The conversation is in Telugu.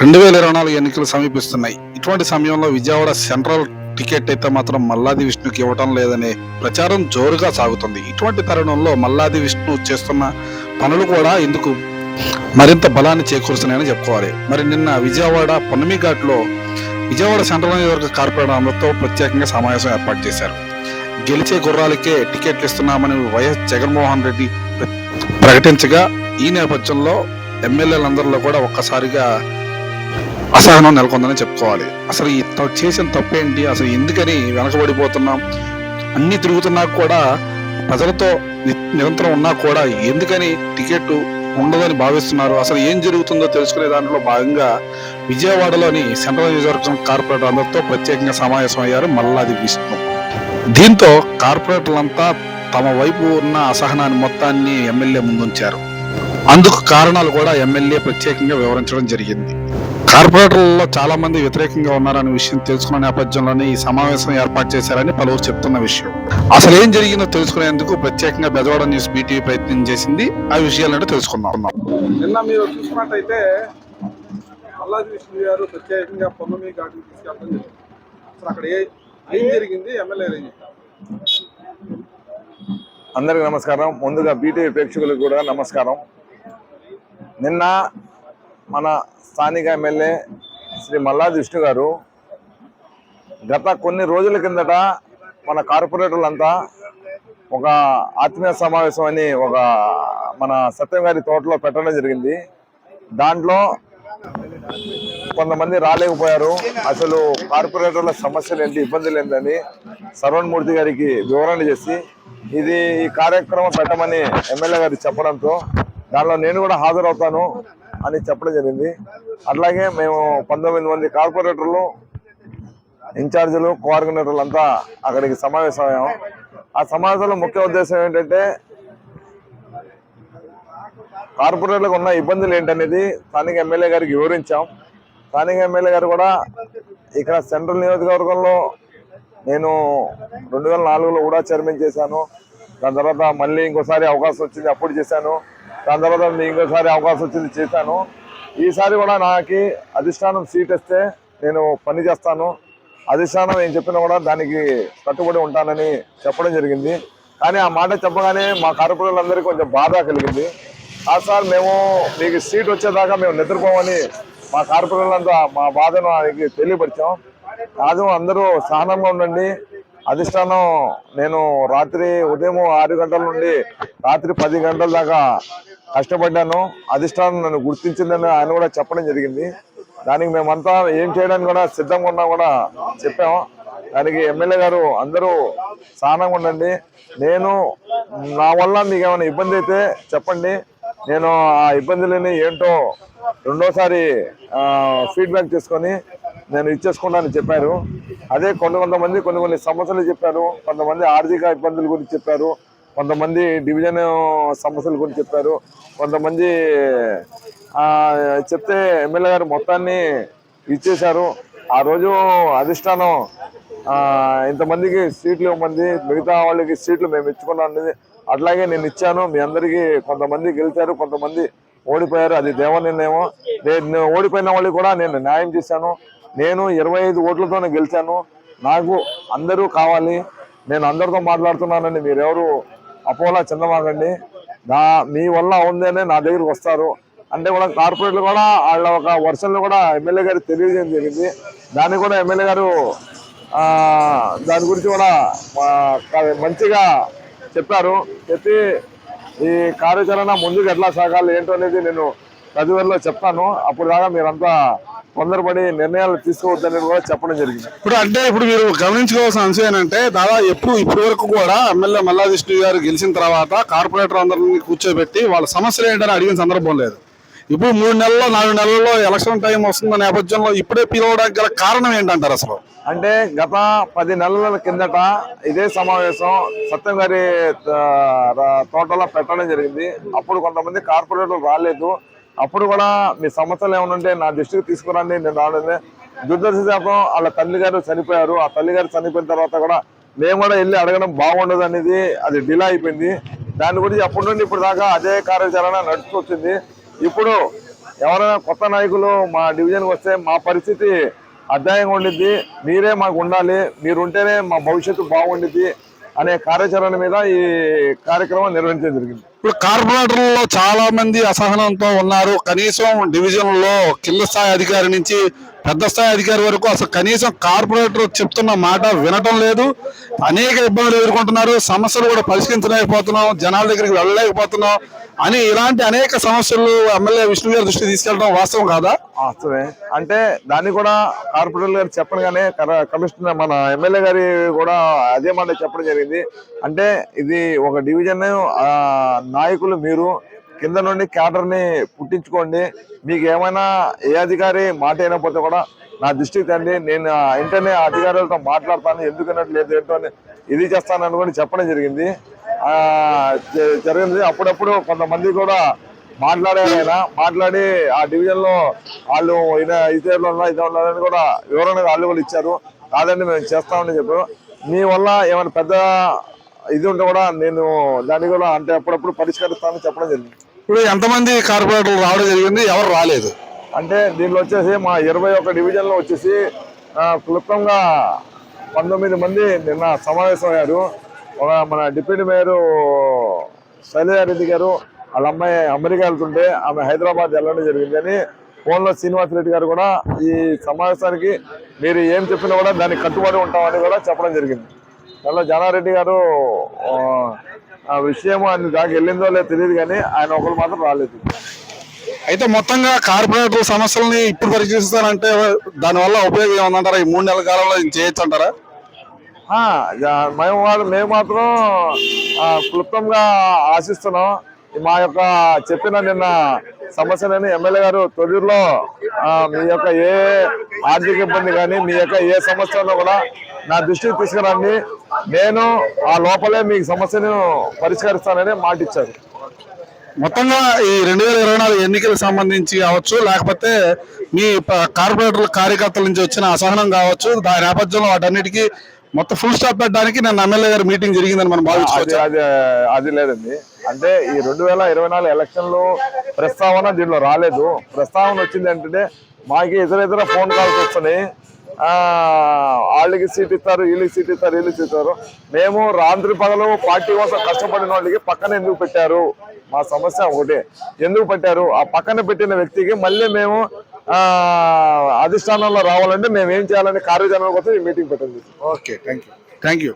రెండు వేల ఇరవై నాలుగు ఎన్నికలు సమీపిస్తున్నాయి. ఇటువంటి సమయంలో విజయవాడ సెంట్రల్ టికెట్ అయితే మాత్రం మల్లాది విష్ణుకి ఇవ్వటం లేదనే ప్రచారం జోరుగా సాగుతుంది. ఇటువంటి తరుణంలో మల్లాది విష్ణు చేస్తున్న పనులు కూడా ఇందుకు మరింత బలాన్ని చేకూరుస్తున్నాయని చెప్పుకోవాలి. మరి నిన్న విజయవాడ పొన్నమి ఘాట్లో విజయవాడ సెంట్రల్ నియోజకవర్గ కార్పొరేటర్లతో ప్రత్యేకంగా సమావేశం ఏర్పాటు చేశారు. గెలిచే గుర్రాలకే టికెట్లు ఇస్తున్నామని వైఎస్ జగన్మోహన్ రెడ్డి ప్రకటించగా ఈ నేపథ్యంలో ఎమ్మెల్యేలందరిలో కూడా ఒక్కసారిగా అసహనం నెలకొందని చెప్పుకోవాలి. అసలు ఈ చేసిన తప్పేంటి? అసలు ఎందుకని వెనకబడిపోతున్నాం? అన్ని తిరుగుతున్నా కూడా ప్రజలతో ని- నిరంతరం ఉన్నా కూడా ఎందుకని టికెట్ ఉండదని భావిస్తున్నారు? అసలు ఏం జరుగుతుందో తెలుసుకునే దాంట్లో భాగంగా విజయవాడలోని సెంట్రల్ నియోజకవర్గం కార్పొరేటర్ అందరితో ప్రత్యేకంగా సమావేశం అయ్యారు మల్లాది విష్ణు. దీంతో కార్పొరేటర్లంతా తమ వైపు ఉన్న అసహనాన్ని మొత్తాన్ని ఎమ్మెల్యే ముందుంచారు. అందుకు కారణాలు కూడా ఎమ్మెల్యే ప్రత్యేకంగా వివరించడం జరిగింది. కార్పొరేటర్లలో చాలా మంది వ్యతిరేకంగా ఉన్నారనే విషయం తెలుసుకున్న నేపథ్యంలోనే ఈ సమావేశం ఏర్పాటు చేశారని పలువురు చెప్తున్న విషయం. అసలు ఏం జరిగిందో తెలుసుకునేందుకు ప్రత్యేకంగా బెజవాడ న్యూస్ బీటీవీ ప్రయత్నం చేసింది. ఆ విషయాలంటే తెలుసుకుందాం. నిన్న మీరు చూసుకున్నట్టయితే మల్లాది విష్ణు గారు ప్రత్యేకంగా పొన్నమి తీసుకెళ్ళడం జరిగింది. అసలు అక్కడ ఏ ఏం జరిగింది? ఎమ్మెల్యే అందరికి నమస్కారం. ముందుగా బీటీవీ ప్రేక్షకులకు కూడా నమస్కారం. నిన్న మన స్థానిక ఎమ్మెల్యే శ్రీ మల్లాది విష్ణు గారు గత కొన్ని రోజుల కిందట మన కార్పొరేటర్లంతా ఒక ఆత్మీయ సమావేశం అని ఒక మన సత్యం గారి తోటలో పెట్టడం జరిగింది. దాంట్లో కొంతమంది రాలేకపోయారు. అసలు కార్పొరేటర్ల సమస్యలు ఏంటి ఇబ్బందులు ఏంటని మూర్తి గారికి వివరణ చేసి ఇది ఈ కార్యక్రమం పెట్టమని ఎమ్మెల్యే గారు చెప్పడంతో దానిలో నేను కూడా హాజరవుతాను. అని చెప్పడం జరిగింది. అట్లాగే మేము పంతొమ్మిది మంది కార్పొరేటర్లు ఇన్ఛార్జీలు కోఆర్డినేటర్లు అంతా అక్కడికి సమావేశమయ్యాము ఆ సమావేశంలో ముఖ్య ఉద్దేశం ఏంటంటే కార్పొరేట్లకు ఉన్న ఇబ్బందులు ఏంటనేది స్థానిక ఎమ్మెల్యే గారికి వివరించాం. స్థానిక ఎమ్మెల్యే గారు కూడా ఇక్కడ సెంట్రల్ నియోజకవర్గంలో నేను రెండు వేల నాలుగులో కూడా చైర్మన్ చేశాను. దాని తర్వాత మళ్ళీ ఇంకోసారి అవకాశం వచ్చింది అప్పుడు చేశాను. దాని తర్వాత ఇంకోసారి అవకాశం వచ్చింది చేశాను. ఈసారి కూడా నాకు అధిష్టానం సీట్ ఇస్తే నేను పని చేస్తాను. అధిష్టానం ఏం చెప్పినా కూడా దానికి కట్టుబడి ఉంటానని చెప్పడం జరిగింది. కానీ ఆ మాట చెప్పగానే మా కార్పొరేటర్లందరికీ కొంచెం బాధ కలిగింది. ఆ సార్ మేము మీకు సీట్ వచ్చేదాకా మేము నిద్రపోమని మా కార్పొరేటర్లంతా మా బాధను ఆయనకి తెలియపరిచాం. కాదు అందరూ సహనంగా ఉండండి. అధిష్టానం నేను రాత్రి ఉదయం ఆరు గంటల నుండి రాత్రి పది గంటల దాకా కష్టపడ్డాను అధిష్టానం నన్ను గుర్తించిందని ఆయన కూడా చెప్పడం జరిగింది. దానికి మేమంతా ఏం చేయడానికి కూడా సిద్ధంగా ఉన్నా కూడా చెప్పాము దానికి ఎమ్మెల్యే గారు అందరూ సహనంగా ఉండండి. నేను నా వల్ల మీకు ఏమైనా ఇబ్బంది అయితే చెప్పండి. నేను ఆ ఇబ్బందులని ఏంటో రెండోసారి ఫీడ్బ్యాక్ తీసుకొని నేను ఇచ్చేసుకున్నానని చెప్పారు. అదే కొన్ని కొంతమంది కొన్ని కొన్ని సమస్యలు చెప్పారు. కొంతమంది ఆర్థిక ఇబ్బందుల గురించి చెప్పారు. కొంతమంది డివిజన్ సమస్యల గురించి చెప్పారు. కొంతమంది చెప్తే ఎమ్మెల్యే గారు మొత్తాన్ని ఇచ్చేశారు. ఆ రోజు అధిష్టానం ఇంతమందికి సీట్లు ఇవ్వమంది మిగతా వాళ్ళకి సీట్లు మేము ఇచ్చుకున్నాం అనేది అట్లాగే నేను ఇచ్చాను. మీ అందరికీ కొంతమంది గెలిచారు కొంతమంది ఓడిపోయారు. అది దేవ నిర్ణయం నేను ఓడిపోయిన వాళ్ళకి కూడా నేను న్యాయం చేశాను. నేను ఇరవై ఐదు ఓట్లతోనే గెలిచాను. నాకు అందరూ కావాలి. నేను అందరితో మాట్లాడుతున్నానని మీరెవరు అపోలా చెందమాకండి నా మీ వల్ల ఉందనే నా దగ్గరికి వస్తారు. అంటే కూడా కార్పొరేట్లు కూడా వాళ్ళ ఒక వర్షన్లు కూడా ఎమ్మెల్యే గారు తెలియజేయడం జరిగింది. దాన్ని కూడా ఎమ్మెల్యే గారు దాని గురించి కూడా మంచిగా చెప్పారు. చెప్పి ఈ కార్యాచరణ ముందుకు ఎట్లా సాగాలి ఏంటో అనేది నేను తదుపరిలో చెప్తాను. అప్పుడు దాకా మీరంతా తొందరపడి నిర్ణయాలు తీసుకోవద్దని కూడా చెప్పడం జరిగింది. ఇప్పుడు అంటే ఇప్పుడు మీరు గమనించుకోవాల్సిన అంశం ఏంటంటే దాదాపు ఎప్పుడు ఇప్పటి వరకు కూడా ఎమ్మెల్యే మల్లాది విష్ణు గారు గెలిచిన తర్వాత కార్పొరేటర్ అందరినీ కూర్చోబెట్టి వాళ్ళ సమస్యలు ఏంటని అడిగిన సందర్భం లేదు. ఇప్పుడు మూడు నెలల్లో నాలుగు నెలల్లో ఎలక్షన్ టైం వస్తున్న నేపథ్యంలో ఇప్పుడే పిలవడానికి గల కారణం ఏంటంటారు అసలు? అంటే గత పది నెలల కిందట ఇదే సమావేశం సత్యం గారి తోటలో పెట్టడం జరిగింది. అప్పుడు కొంతమంది కార్పొరేటర్లు రాలేదు. అప్పుడు కూడా మీ సమస్యలు ఏమైనా ఉంటే నా దృష్టికి తీసుకురండి నేను రాలేదు దురదృష్టశాతం వాళ్ళ తల్లి గారు చనిపోయారు. ఆ తల్లి గారు చనిపోయిన తర్వాత కూడా మేము కూడా వెళ్ళి అడగడం బాగుండదు అనేది అది డిలే అయిపోయింది. దాని గురించి అప్పటి నుండి ఇప్పుడు దాకా అదే కార్యాచరణ నడుచుకొచ్చింది ఇప్పుడు ఎవరైనా కొత్త నాయకులు మా డివిజన్కి వస్తే మా పరిస్థితి అధ్యాయంగా ఉండిద్ది. మీరే మాకు ఉండాలి. మీరు ఉంటేనే మా భవిష్యత్తు బాగుండిద్ది అనే కార్యాచరణ మీద ఈ కార్యక్రమం నిర్వహించడం జరిగింది. ఇప్పుడు కార్పొరేటర్లలో చాలా మంది అసహనంతో ఉన్నారు. కనీసం డివిజన్లో కింద స్థాయి అధికారి నుంచి పెద్ద స్థాయి అధికారి వరకు అసలు కనీసం కార్పొరేటర్ చెప్తున్న మాట వినటం లేదు. అనేక ఇబ్బందులు ఎదుర్కొంటున్నారు. సమస్యలు కూడా పరిష్కరించలేకపోతున్నాం. జనాల దగ్గరికి వెళ్ళలేకపోతున్నాం అని ఇలాంటి అనేక సమస్యలు ఎమ్మెల్యే విష్ణు గారి దృష్టి తీసుకెళ్ళడం వాస్తవం కాదా? వాస్తవే అంటే దాన్ని కూడా కార్పొరేటర్ గారు చెప్పనగానే కర- కమిషనర్ మన ఎమ్మెల్యే గారి కూడా అదే మాట చెప్పడం జరిగింది. అంటే ఇది ఒక డివిజన్ నాయకులు మీరు కింద నుండి క్యాడర్ని పుట్టించుకోండి. మీకు ఏమైనా ఏ అధికారి మాట అయినపోతే కూడా నా దృష్టికి తండి నేను వెంటనే ఆ అధికారులతో మాట్లాడతాను. ఎందుకన్నట్లేదు ఏంటో అని ఇది చేస్తానని కూడా చెప్పడం జరిగింది. జరిగింది. అప్పుడప్పుడు కొంతమంది కూడా మాట్లాడారు ఆయన. మాట్లాడి ఆ డివిజన్లో వాళ్ళు ఈయన ఉన్నా ఇదే ఉన్నారని కూడా వివరణ వాళ్ళు కూడా ఇచ్చారు. కాదండి మేము చేస్తామని చెప్పారు. మీ వల్ల ఏమైనా పెద్ద ఇది ఉంటే కూడా నేను దాన్ని కూడా అంటే అప్పుడప్పుడు పరిష్కరిస్తానని చెప్పడం జరిగింది. ఇప్పుడు ఎంతమంది కార్పొరేటర్లు రావడం జరిగింది? ఎవరు రాలేదు. అంటే దీనిలో వచ్చేసి మా ఇరవై ఒక డివిజన్లో వచ్చేసి క్లుప్తంగా పంతొమ్మిది మంది నిన్న సమావేశమయ్యారు ఒక మన డిప్యూటీ మేయర్ శైలజారెడ్డి గారు వాళ్ళ అమ్మాయి అమెరికా వెళ్తుంటే ఆమె హైదరాబాద్ వెళ్ళడం జరిగింది అని ఫోన్లో శ్రీనివాస్ రెడ్డి గారు కూడా ఈ సమావేశానికి మీరు ఏం చెప్పినా కూడా దానికి కట్టుబడి ఉంటామని కూడా చెప్పడం జరిగింది. దానిలో జానారెడ్డి గారు ఆ, విషయం ఆయన దాకా వెళ్ళిందో లేదో తెలియదు కానీ ఆయన ఒకరు మాత్రం రాలేదు. అయితే మొత్తంగా కార్పొరేటర్ సమస్యల్ని ఇప్పుడు పరిశీలిస్తానంటే దానివల్ల ఉపయోగం ఏమంటారా ఈ మూడు నెలల కాలంలో చేయొచ్చు అంటారా? మేము మేము మాత్రం క్లుప్తంగా ఆశిస్తున్నాం. మా యొక్క చెప్పిన నిన్న సమస్యలని ఎమ్మెల్యే గారు తొలిలో మీ యొక్క ఏ ఆర్థిక ఇబ్బంది కానీ మీ యొక్క ఏ సమస్య కూడా నా దృష్టికి తీసుకురండి. నేను ఆ లోపలే మీ సమస్యను పరిష్కరిస్తానని మాట ఇచ్చారు. మొత్తంగా ఈ రెండు వేల ఇరవై నాలుగు ఎన్నికలకు సంబంధించి కావచ్చు లేకపోతే మీ కార్పొరేటర్ల కార్యకర్తల నుంచి వచ్చిన అసహనం కావచ్చు దాని నేపథ్యంలో వాటన్నిటికీ మొత్తం ఫుల్ స్టాప్ పెట్టడానికి నేను ఎమ్మెల్యే గారి మీటింగ్ జరిగిందని మనం అది భావించుకోవచ్చు? అది అది లేదండి. అంటే ఈ రెండు వేల ఇరవై నాలుగు ఎలక్షన్లు ప్రస్తావన దీనిలో రాలేదు. ప్రస్తావన వచ్చింది ఏంటంటే మాకి ఇతర ఇతర ఫోన్ కాల్స్ వస్తున్నాయి. వాళ్ళకి సీట్ ఇస్తారు వీళ్ళకి సీట్ ఇస్తారు వీళ్ళకి సీట్ ఇస్తారు. మేము రాత్రి పగలు పార్టీ కోసం కష్టపడిన వాళ్ళకి పక్కన ఎందుకు పెట్టారు? మా సమస్య ఒకటే. ఎందుకు పెట్టారు? ఆ పక్కన పెట్టిన వ్యక్తికి మళ్ళీ మేము అధిష్టానంలో రావాలంటే మేము ఏం చేయాలనే కార్యాచరణ కోసం ఈ మీటింగ్ పెట్టండి. Okay thank you thank you